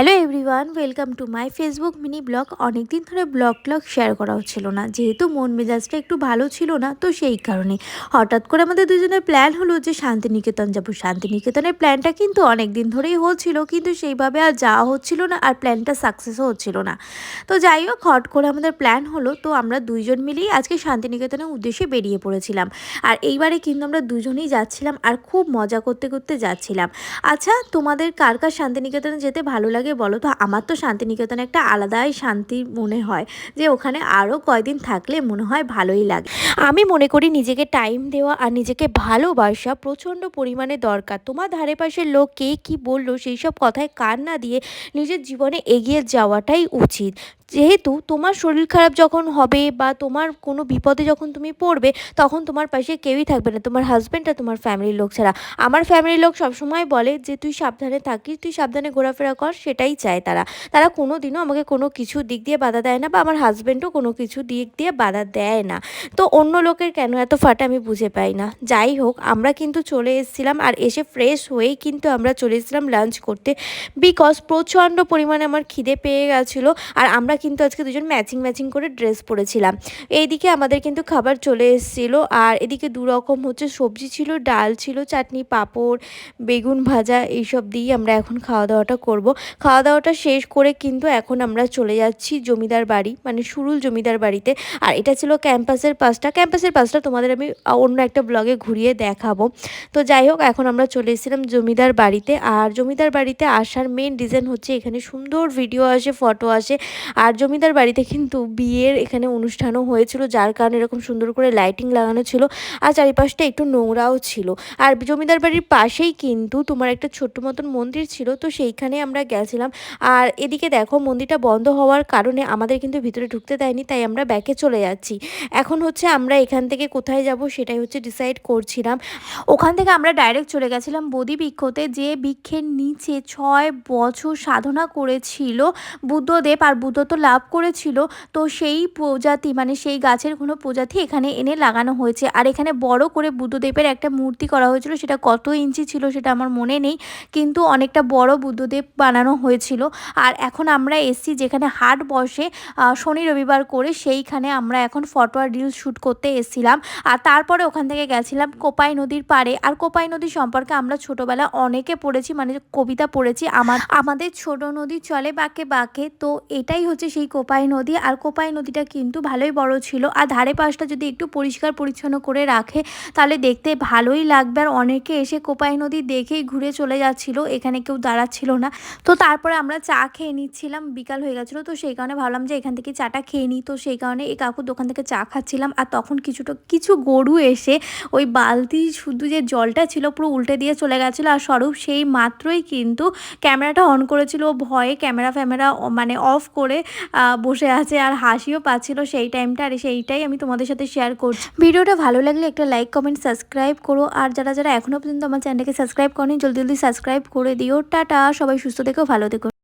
Hello everyone, welcome to my Facebook mini blog. অনেক দিন ধরে ব্লগ ব্লগ শেয়ার করা হচ্ছিল না। যেহেতু মন মেজাজটা একটু ভালো ছিল না, তো সেই কারণে। হঠাৎ করে আমাদের দুজনের প্ল্যান হলো যে শান্তিনিকেতন যাব। শান্তিনিকেতনের প্ল্যানটা কিন্তু অনেক দিন ধরেই হচ্ছিল, কিন্তু সেইভাবে আর যাওয়া হচ্ছিল না আর প্ল্যানটা সাকসেসও হচ্ছিল না। তো যাই হোক, হট করে আমাদের প্ল্যান হলো, তো আমরা দুইজন মিলেই আজকে শান্তিনিকেতনের উদ্দেশ্যে বেরিয়ে পড়েছিলাম। আর এইবারে কিন্তু আমরা দুজনেই যাচ্ছিলাম আর খুব মজা করতে করতে যাচ্ছিলাম। আচ্ছা তোমাদের কার কার শান্তিনিকেতনে যেতে ভালো লাগে বলো তো, আমার তো শান্তিনিকেতনে একটা আলাদাই শান্তি মনে হয় যে ওখানে আরও কয়দিন থাকলে মনে হয় ভালোই লাগে। আমি মনে করি নিজেকে টাইম দেওয়া আর নিজেকে ভালোবাসা প্রচণ্ড পরিমাণে দরকার। তোমার ধারে পাশের লোক কে কী বলল, সেই সব কথায় কান না দিয়ে নিজের জীবনে এগিয়ে যাওয়াটাই উচিত। যেহেতু তোমার শরীর খারাপ যখন হবে বা তোমার কোনো বিপদে যখন তুমি পড়বে, তখন তোমার পাশে কেউই থাকবে না। তোমার হাজব্যান্ড আর তোমার ফ্যামিলির লোক ছাড়া। আমার ফ্যামিলির লোক সবসময় বলে যে, তুই সাবধানে থাকিস, তুই সাবধানে ঘোরাফেরা কর, সেটাই চায় তারা। তারা কোনো দিনও আমাকে কোনো কিছু দিক দিয়ে বাধা দেয় না বা আমার হাজব্যান্ডও কোনো কিছু দিক দিয়ে বাধা দেয় না। তো অন্য লোকের কেন এত ফাটা আমি বুঝে পাই না। যাই হোক, আমরা কিন্তু চলে এসেছিলাম আর এসে ফ্রেশ হয়েই কিন্তু আমরা চলে এসেছিলাম লাঞ্চ করতে বিকজ প্রচণ্ড পরিমাণে আমার খিদে পেয়ে গেছিল। আর আমরা কিন্তু আজকে দুজন ম্যাচিং ম্যাচিং করে ড্রেস পরেছিলাম। এইদিকে আমাদের কিন্তু খাবার চলে এসেছিল। আর এদিকে দু রকম হচ্ছে সবজি ছিল, ডাল ছিল, চাটনি, পাঁপড়, বেগুন ভাজা, এইসব দিয়েই আমরা এখন খাওয়া দাওয়াটা করব। খাওয়া দাওয়াটা শেষ করে কিন্তু এখন আমরা চলে যাচ্ছি জমিদার বাড়ি মানে সুরুল জমিদার বাড়িতে। আর এটা ছিল ক্যাম্পাসের পাশটা ক্যাম্পাসের পাশটা তোমাদের আমি অন্য একটা ব্লগে ঘুরিয়ে দেখাবো। তো যাই হোক, এখন আমরা চলে এসেছিলাম জমিদার বাড়িতে। আর জমিদার বাড়িতে আসার মেন রিজন হচ্ছে এখানে সুন্দর ভিডিও আসে ফটো আসে। আর জমিদার বাড়িতে কিন্তু বিয়ের এখানে অনুষ্ঠানও হয়েছিল, যার কারণে এরকম সুন্দর করে লাইটিং লাগানো ছিল আর চারিপাশটা একটু নোংরাও ছিল। আর জমিদার বাড়ির পাশেই কিন্তু তোমার একটা ছোট্ট মতন মন্দির ছিল, তো সেইখানে আমরা গেছিলাম। আর এদিকে দেখো মন্দিরটা বন্ধ হওয়ার কারণে আমাদের কিন্তু ভিতরে ঢুকতে দেয়নি, তাই আমরা ব্যাকে চলে যাচ্ছি। এখন হচ্ছে আমরা এখান থেকে কোথায় যাব সেটাই হচ্ছে ডিসাইড করছিলাম। ওখান থেকে আমরা ডাইরেক্ট চলে গেছিলাম বোধি বৃক্ষতে, যে বৃক্ষের নিচে ছয় বছর সাধনা করেছিল বুদ্ধদেব আর বুদ্ধ তো লাভ করেছিল, তো সেই প্রজাতি মানে সেই গাছের কোনো প্রজাতি এখানে এনে লাগানো হয়েছে। আর এখানে বড় করে বুদ্ধদেবের একটা মূর্তি করা হয়েছিল, সেটা কত ইঞ্চি ছিল সেটা আমার মনে নেই, কিন্তু অনেকটা বড় বুদ্ধদেব বানানো হয়েছিল। আর এখন আমরা এসছি যেখানে হাট বসে শনি রবিবার করে সেইখানে আমরা এখন ফটো আর রিলস শ্যুট করতে এসেছিলাম। আর তারপরে ওখান থেকে গেছিলাম কোপাই নদীর পাড়ে। আর কোপাই নদী সম্পর্কে আমরা ছোটোবেলা অনেকে পড়েছি মানে কবিতা পড়েছি, আমার, আমাদের ছোট নদী চলে বাঁকে বাঁকে, তো এটাই হচ্ছে সেই কোপাই নদী। আর কোপাই নদীটা কিন্তু ভালোই বড় ছিল। আর ধারে পাশটা যদি একটু পরিষ্কার পরিচ্ছন্ন করে রাখে, তাহলে দেখতে ভালোই লাগবে। আর অনেকে এসে কোপাই নদী দেখেই ঘুরে চলে যাচ্ছিল। এখানে কেউ দাঁড়াচ্ছিল না। তো তারপরে আমরা চা খেয়ে নিচ্ছিলাম। বিকাল হয়ে গেছিল। তো সেই কারণে ভাবলাম যে এখান থেকে চাটা খেয়ে নিই। তো সেই কারণে এই কাকুর দোকান থেকে চা খাচ্ছিলাম। আর তখন কিছুটা, কিছু গরু এসে ওই বালতি শুধু যে জলটা ছিল পুরো উল্টে দিয়ে চলে গেছিল। আর স্বরূপ সেই মাত্রই কিন্তু ক্যামেরাটা অন করেছিল। ভয়ে ক্যামেরা ফ্যামেরা মানে অফ করে বসে আছে আর হাসিও পাচ্ছিল সেই টাইমটা আর সেইটাই আমি তোমাদের সাথে শেয়ার করছি। ভিডিওটা ভালো লাগলে একটা লাইক কমেন্ট সাবস্ক্রাইব করো। আর যারা যারা এখনও পর্যন্ত আমার চ্যানেলকে সাবস্ক্রাইব করেনি, জলদি জলদি সাবস্ক্রাইব করে দিও। টাটা, সবাই সুস্থ থেকো, ভালো থেকো।